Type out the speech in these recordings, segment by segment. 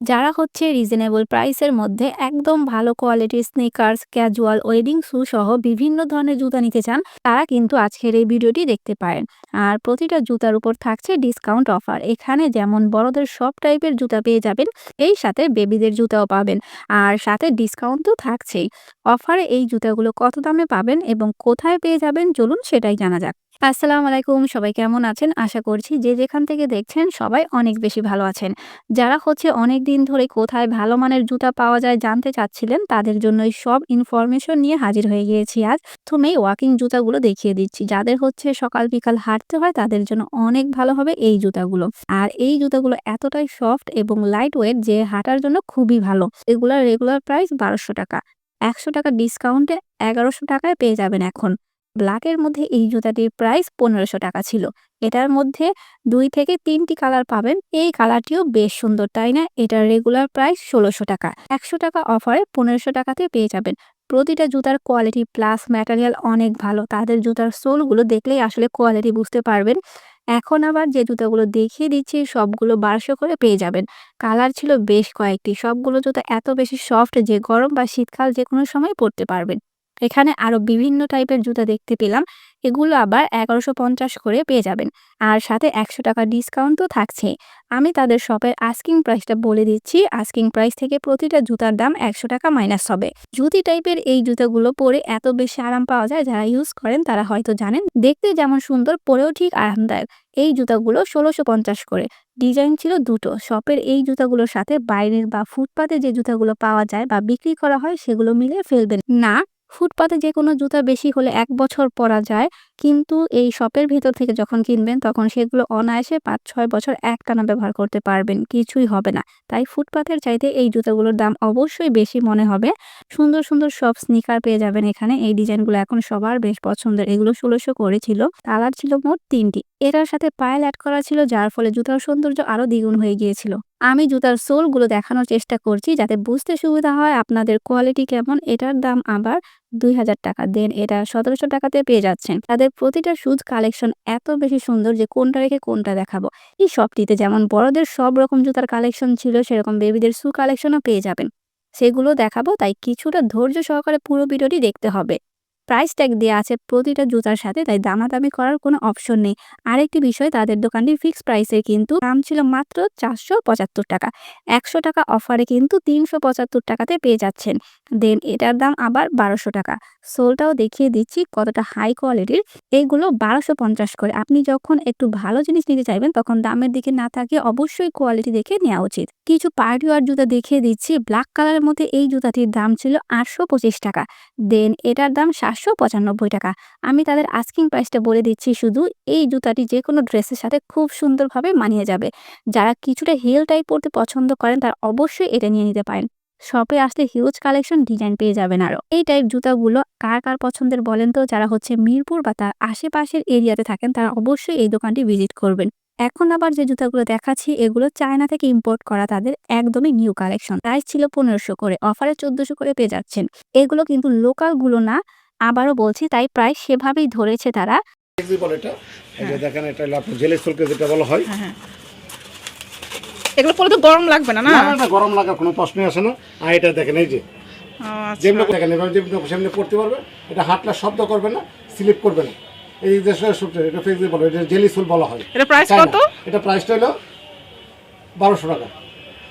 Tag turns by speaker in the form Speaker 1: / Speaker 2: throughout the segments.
Speaker 1: যারা হচ্ছে রিজনেবল প্রাইসের মধ্যে একদম ভালো কোয়ালিটির স্নিকার্স, ক্যাজুয়াল, ওয়েডিং শু সহ বিভিন্ন ধরনের জুতা নিতে চান, তারা কিন্তু আজকের এই ভিডিওটি দেখতে পারেন। আর প্রতিটা জুতার উপর থাকছে ডিসকাউন্ট অফার। এখানে যেমন বড়দের সব টাইপের জুতা পেয়ে যাবেন, এই সাথে বেবিদের জুতাও পাবেন। আর সাথে ডিসকাউন্ট তো থাকছেই। অফারে এই জুতাগুলো কত দামে পাবেন এবং কোথায় পেয়ে যাবেন চলুন সেটাই জানা যাক। আসসালামু আলাইকুম সবাই কেমন আছেন? আশা করছি যে যেখান থেকে দেখছেন সবাই অনেক বেশি ভালো আছেন। যারা হচ্ছে অনেক দিন ধরে কোথায় ভালো মানের জুতা পাওয়া যায় জানতে চাচ্ছিলেন, তাদের জন্য এই সব ইনফরমেশন নিয়ে হাজির হয়ে গিয়েছি আজ। প্রথমেই ওয়াকিং জুতাগুলো দেখিয়ে দিচ্ছি। যাদের হচ্ছে সকাল বিকাল হাঁটতে হয়, তাদের জন্য অনেক ভালো হবে এই জুতাগুলো। আর এই জুতাগুলো এতটাই সফট এবং লাইট ওয়েট যে হাঁটার জন্য খুবই ভালো। এগুলার রেগুলার প্রাইস ৳১২০০ ৳১০০ ডিসকাউন্টে ৳১১০০ টাকায় পেয়ে যাবেন এখন। ব্ল্যাকের মধ্যে এই জুতাটির প্রাইস ৳১৫০০ ছিল। এটার মধ্যে দুই থেকে তিনটি কালার পাবেন। এই কালারটিও বেশ সুন্দর, তাই না? এটার রেগুলার প্রাইস ষোলোশো টাকা। ৳১০০ অফারে পনেরোশো টাকাতে পেয়ে যাবেন। প্রতিটা জুতার কোয়ালিটি প্লাস ম্যাটেরিয়াল অনেক ভালো। তাদের জুতার সোলগুলো দেখলেই আসলে কোয়ালিটি বুঝতে পারবেন। এখন আবার যে জুতাগুলো দেখিয়ে দিচ্ছি সবগুলো ৳১২০০ করে পেয়ে যাবেন। কালার ছিল বেশ কয়েকটি। সবগুলো জুতা এত বেশি সফট যে গরম বা শীতকাল যে কোনো সময় পরতে পারবেন। এখানে আরও বিভিন্ন টাইপের জুতা দেখতে পেলাম। এগুলো আবার ৳১১৫০ করে পেয়ে যাবেন। আর সাথে ৳১০০ ডিসকাউন্ট তো থাকছেই। আমি তাদের শপের আস্কিং প্রাইসটা বলে দিচ্ছি। আস্কিং প্রাইস থেকে প্রতিটা জুতার দাম ৳১০০ মাইনাস হবে। জুতি টাইপের এই জুতাগুলো পরে এত বেশি আরাম পাওয়া যায় যারা ইউজ করেন, তারা হয়তো জানেন। দেখতে যেমন সুন্দর, পরেও ঠিক আরামদায়ক। এই জুতাগুলো ষোলোশো পঞ্চাশ করে। ডিজাইন ছিল দুটো। শপের এই জুতাগুলোর সাথে বাইরের বা ফুটপাতে যে জুতাগুলো পাওয়া যায় বা বিক্রি করা হয়, সেগুলো মিলে ফেলবেন না। ফুটপাতে যেকোনো জুতা বেশি হলে এক বছর পরা যায়। কিন্তু এই শপের ভেতর থেকে যখন কিনবেন তখন সেগুলো অনায়াসে ৫-৬ বছর একটানা ব্যবহার করতে পারবেন। কিছুই হবে না। তাই ফুটপাতের চাইতে এই জুতাগুলোর দাম অবশ্যই বেশি মনে হবে। সুন্দর, সুন্দর সব স্নিকার পেয়ে যাবেন এখানে। এই ডিজাইনগুলো এখন সবার বেশ পছন্দের। এগুলো ষোলশো করেছিল কালার ছিল মোট ৩ টি। এটার সাথে পায়েল এড করা ছিল যার ফলে জুতার সৌন্দর্য আরও দ্বিগুণ হয়ে গিয়েছিল। আমি জুতার সোলগুলো দেখানোর চেষ্টা করছি যাতে বুঝতে সুবিধা হয় আপনাদের কোয়ালিটি কেমন। এটার দাম আবার ৳২০০০ দেন এটা সতেরোশো টাকাতে পেয়ে যাচ্ছেন। তাদের প্রতিটা শুজ কালেকশন এত বেশি সুন্দর যে কোনটা রেখে কোনটা দেখাবো। এই শপটিতে যেমন বড়দের সব রকম জুতার কালেকশন ছিল, সেরকম বেবিদের শু কালেকশনও পেয়ে যাবেন। সেগুলো দেখাবো, তাই কিছুটা ধৈর্য সহকারে পুরো ভিডিওটি দেখতে হবে। প্রাইস ট্যাগ দেওয়া আছে প্রতিটা জুতার সাথে, তাই দামাদামি করার কোনো অপশন নেই। আরেকটি বিষয়, তাদের দোকানটি ফিক্সড প্রাইসে কিন্তু দাম ছিল মাত্র ৳৪৭৫ ৳১০০ অফারে কিন্তু ৳৩৭৫ টাকাতে পেয়ে যাচ্ছেন। দেন এটার দাম আবার ৳১২০০ সোলটাও দেখিয়ে দিচ্ছি কতটা হাই কোয়ালিটির। এগুলো ৳১২৫০ করে। আপনি যখন একটু ভালো জিনিস নিতে চাইবেন, তখন দামের দিকে না তাকিয়ে অবশ্যই কোয়ালিটি দেখে নেওয়া উচিত। কিছু পার্টি ওয়ার জুতা দেখিয়ে দিচ্ছি। ব্ল্যাক কালারের মধ্যে এই জুতাটির দাম ছিল ৳৮২৫ দেন এটার দাম ৳৭৯৫ আমি তাদের আস্কিং প্রাইসটা বলে দিচ্ছি শুধু। এই জুতাটি যে কোনো ড্রেসের সাথে খুব সুন্দরভাবে মানিয়ে যাবে। যারা কিছুটা হিল টাইপ পরতে পছন্দ করেন তারা অবশ্যই এটা নিয়ে নিতে পারেন। শপে আসলে হিউজ কালেকশন ডিজাইন পেয়ে যাবেন আরও এই টাইপ জুতাগুলো কার, কার পছন্দের বলেন তো? যারা হচ্ছে মিরপুর বা তার আশেপাশের এরিয়াতে থাকেন তারা অবশ্যই এই দোকানটি ভিজিট করবেন। এখন আবার যে জুতাগুলো দেখাচ্ছি এগুলো চায়না থেকে ইম্পোর্ট করা তাদের একদমই নিউ কালেকশন। প্রাইস ছিল পনেরোশো করে। অফারে ৳১৪০০ করে পেয়ে যাচ্ছেন। এগুলো কিন্তু লোকালগুলো না। আবারও বলছি তাই প্রায় সেভাবেই ধরেছে তারা।
Speaker 2: যে দেখেন এটা যেটা বলা হয়।
Speaker 3: হ্যাঁ, হ্যাঁ। এগুলো পরে তো গরম লাগবে না না?
Speaker 2: না না না গরম লাগার কোনো প্রশ্নই আসে না। আর এটা দেখেন এই যে।
Speaker 3: আচ্ছা।
Speaker 2: যেমনি দেখেন এভাবে যেমনি সেমনি পড়তে পারবে এটা হাঁটলে শব্দ করবে না স্লিপ করবে না। এই দেশের সূত্রে এটা ফ্লেক্সিবল এটা জেলি সুল বলা হয়।
Speaker 3: এটা প্রাইস কত?
Speaker 2: এটা প্রাইসটা হলো বারোশো টাকা।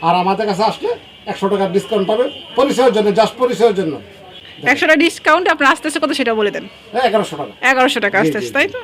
Speaker 2: আর আমাদের কাছে আসলে একশো টাকার ডিসকাউন্ট পাবে পরিচয়ের জন্য জাস্ট পরিচয়ের জন্য।
Speaker 3: একশো টাকা ডিসকাউন্ট আপনার আসতে আস্তে কত সেটা বলে দেন।
Speaker 2: এগারোশো টাকা।
Speaker 3: এগারোশো টাকা আস্তে আস্তে তাই তো?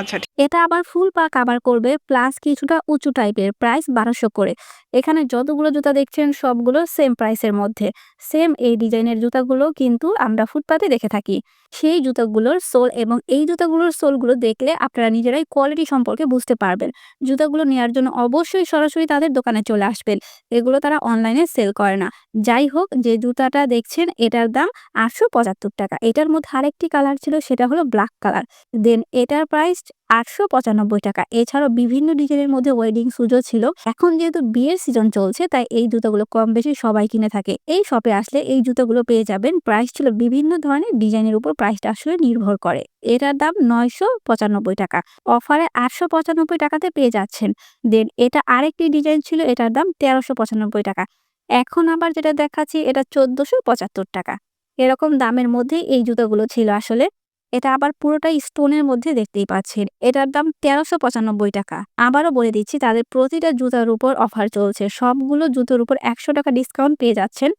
Speaker 3: আচ্ছা
Speaker 1: এটা আবার ফুল পা কাভার করবে প্লাস কিছুটা উঁচু টাইপের প্রাইস বারোশো করে। এখানে যতগুলো জুতা দেখছেন সবগুলো সেম প্রাইসের মধ্যে। সেম এই ডিজাইনের জুতাগুলো কিন্তু আমরা ফুটপাতে দেখে থাকি। সেই জুতাগুলোর সোল এবং এই জুতাগুলোর সোলগুলো দেখলে আপনারা নিজেরাই কোয়ালিটি সম্পর্কে বুঝতে পারবেন। জুতাগুলো নেওয়ার জন্য অবশ্যই সরাসরি তাদের দোকানে চলে আসবেন। এগুলো তারা অনলাইনে সেল করে না। যাই হোক, যে জুতাটা দেখছেন এটার দাম আটশো পঁচাত্তর টাকা। এটার মধ্যে আরেকটি কালার ছিল, সেটা হলো ব্ল্যাক কালার দেন এটার প্রাইস আটশো আটশো পঁচানব্বই টাকা। এছাড়াও বিভিন্ন ডিজাইনের মধ্যে ওয়েডিং সুজও ছিল। এখন যেহেতু বিয়ের সিজন চলছে, তাই এই জুতোগুলো কম বেশি সবাই কিনে থাকে। এই শপে আসলে এই জুতোগুলো পেয়ে যাবেন। প্রাইস ছিল বিভিন্ন ধরনের, ডিজাইনের উপর প্রাইসটা আসলে নির্ভর করে। এটার দাম নয়শো পঁচানব্বই টাকা। অফারে আটশো পঁচানব্বই টাকাতে পেয়ে যাচ্ছেন। দেন এটা আরেকটি ডিজাইন ছিল, এটার দাম তেরোশো পঁচানব্বই টাকা। এখন আবার যেটা দেখাচ্ছি, এটা চোদ্দশো পঁচাত্তর টাকা। এরকম দামের মধ্যে এই জুতোগুলো ছিল আসলে। এটা আবার পুরোটাই স্টোনের মধ্যে দেখতেই পাচ্ছেন। এটার দাম তেরোশো পঁচানব্বই টাকা। আবারও বলে দিচ্ছি, তাদের প্রতিটা জুতার উপর অফার চলছে। সবগুলো জুতোর উপর একশো টাকা ডিসকাউন্ট পেয়ে যাচ্ছেন।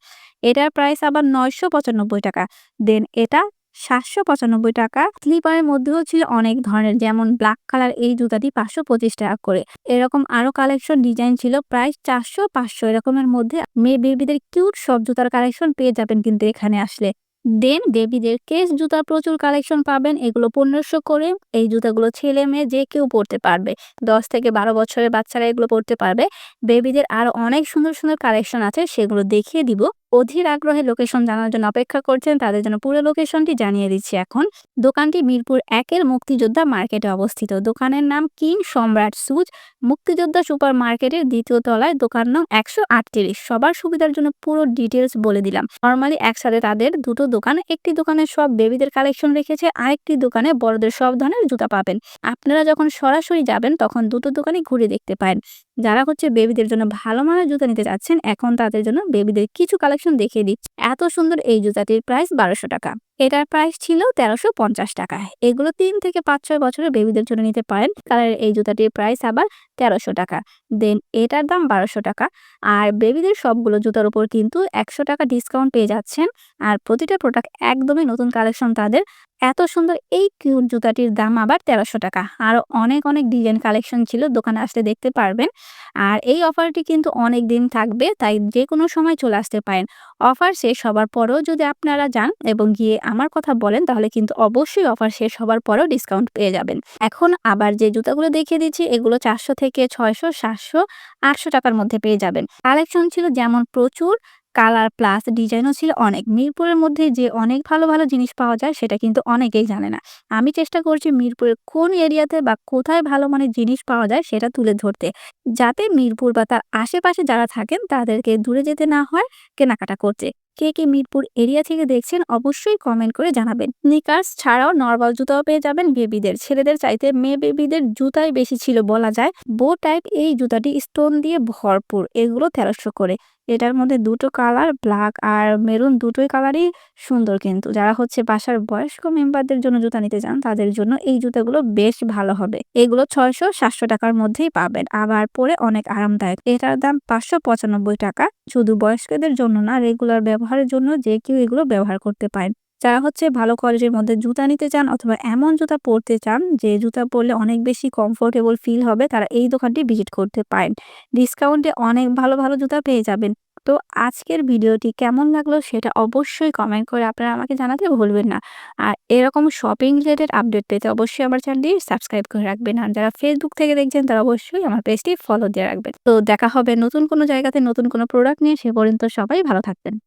Speaker 1: এটার প্রাইস আবার নয়শো পঁচানব্বই টাকা। দেন এটা সাতশো পঁচানব্বই টাকা। স্লিপারের মধ্যেও ছিল অনেক ধরনের, যেমন ব্ল্যাক কালার এই জুতাটি পাঁচশো পঁচিশ টাকা করে। এরকম আরও কালেকশন ডিজাইন ছিল প্রায় চারশো পাঁচশো এরকমের মধ্যে। মেয়ে বেবিদের কিউট সব জুতার কালেকশন পেয়ে যাবেন কিন্তু এখানে আসলে। দেন বেবিদের কেস জুতা প্রচুর কালেকশন পাবেন। এগুলো পনেরোশো করে। এই জুতাগুলো ছেলে মেয়ে যে কেউ পরতে পারবে। দশ থেকে বারো বছরের বাচ্চারা এগুলো পরতে পারবে। বেবিদের আরও অনেক সুন্দর সুন্দর কালেকশন আছে। সেগুলো দেখিয়ে দিব। অধীর আগ্রহে লোকেশন জানার জন্য অপেক্ষা করছেন। তাদের জন্য পুরো লোকেশনটি জানিয়ে দিচ্ছি এখন। দোকানটি মিরপুর একের মুক্তিযোদ্ধা মার্কেটে অবস্থিত। দোকানের নাম কিং সম্রাট সুজ। মুক্তিযোদ্ধা সুপার মার্কেটের দ্বিতীয় তলায় দোকান নাম একশো আটত্রিশ। সবার সুবিধার জন্য পুরো ডিটেলস বলে দিলাম। নর্মালি একসাথে তাদের দুটো দোকান, একটি দোকানে সব বেবিদের কালেকশন রেখেছে, আরেকটি দোকানে বড়দের সব ধরনের জুতা পাবেন। আপনারা যখন সরাসরি যাবেন, তখন দুটো দোকানে ঘুরে দেখতে পারেন। যারা হচ্ছে বেবিদের জন্য ভালো মানের জুতা নিতে চাচ্ছেন, এখন তাদের জন্য বেবিদের কিছু কালেকশন দেখিয়ে দিচ্ছি। এত সুন্দর এই জুতাটির প্রাইস বারোশো টাকা। এটার প্রাইস ছিল তেরোশো পঞ্চাশ টাকা। এগুলো তিন থেকে পাঁচ, ছয় বছরের বেবিদের জন্য নিতে পারেন। কালারের এই জুতাটির প্রাইস আবার তেরোশো টাকা। দেন এটার দাম বারোশো টাকা। আর বেবিদের সবগুলো জুতার উপর কিন্তু একশো টাকা ডিসকাউন্ট পেয়ে যাচ্ছেন। আর প্রতিটা প্রোডাক্ট একদমই নতুন কালেকশন তাদের। এত সুন্দর এই কিউট জুতাটির দাম আবার তেরোশো টাকা। আরও অনেক অনেক ডিজাইন কালেকশন ছিল। দোকানে আসতে দেখতে পারবেন। আর এই অফারটি কিন্তু অনেক দিন থাকবে, তাই যে কোনো সময় চলে আসতে পারেন। অফার শেষ হবার পরেও যদি আপনারা যান এবং গিয়ে আমার কথা বলেন, তাহলে কিন্তু অবশ্যই অফার শেষ হবার পরেও ডিসকাউন্ট পেয়ে যাবেন। এখন আবার যে জুতাগুলো দেখিয়ে দিচ্ছি, এগুলো চারশো থেকে ছয়শো, সাতশো, আটশো টাকার মধ্যে পেয়ে যাবেন। কালেকশন ছিল যেমন প্রচুর, কালার প্লাস ডিজাইনও ছিল অনেক। মিরপুরের মধ্যে যে অনেক ভালো ভালো জিনিস পাওয়া যায়, সেটা কিন্তু অনেকেই জানে না। আমি চেষ্টা করছি মিরপুরের কোন এরিয়াতে বা কোথায় ভালো মানের জিনিস পাওয়া যায়, সেটা তুলে ধরতে। যাতে মিরপুর বা তার আশেপাশে যারা থাকেন, তাদেরকে দূরে যেতে না হয়, কেনাকাটা করতে। কে কে মিরপুর এরিয়া থেকে দেখছেন অবশ্যই কমেন্ট করে জানাবেন। নিকার্স ছাড়াও নর্মাল জুতাও পেয়ে যাবেন বেবিদের। ছেলেদের চাইতে মেয়ে বেবিদের জুতাই বেশি ছিল বলা যায়। বো টাইপ এই জুতাটি স্টোন দিয়ে ভরপুর, এগুলো তেরোশো করে। এটার মধ্যে দুটো কালার, ব্ল্যাক আর মেরুন দুটোই কালারই সুন্দর কিন্তু। যারা হচ্ছে বাসার বয়স্ক মেম্বারদের জন্য জুতা নিতে চান, তাদের জন্য এই জুতাগুলো বেশ ভালো হবে। এগুলো ছয়শো সাতশো টাকার মধ্যেই পাবেন, আবার পরে অনেক আরামদায়ক। এটার দাম পাঁচশো পঁচানব্বই টাকা। শুধু বয়স্কদের জন্য না, রেগুলার ব্যবহারের জন্য যে কেউ এগুলো ব্যবহার করতে পারেন। যারা হচ্ছে ভালো কোয়ালিটির মধ্যে জুতা নিতে চান অথবা এমন জুতা পরতে চান, যে জুতা পরলে অনেক বেশি কমফোর্টেবল ফিল হবে, তারা এই দোকানটি ভিজিট করতে পারেন। ডিসকাউন্টে অনেক ভালো ভালো জুতা পেয়ে যাবেন। তো আজকের ভিডিওটি কেমন লাগল সেটা অবশ্যই কমেন্ট করে আপনারা আমাকে জানাতে ভুলবেন না। আর এরকম শপিং রিলেটেড আপডেট পেতে অবশ্যই আমার চ্যানেলটি সাবস্ক্রাইব করে রাখবেন। আর যারা ফেসবুক থেকে দেখছেন, তারা অবশ্যই আমার পেজটি ফলো দিয়ে রাখবেন। তো দেখা হবে নতুন কোনো জায়গাতে নতুন কোনো প্রোডাক্ট নিয়ে, সে পর্যন্ত সবাই ভালো থাকবেন।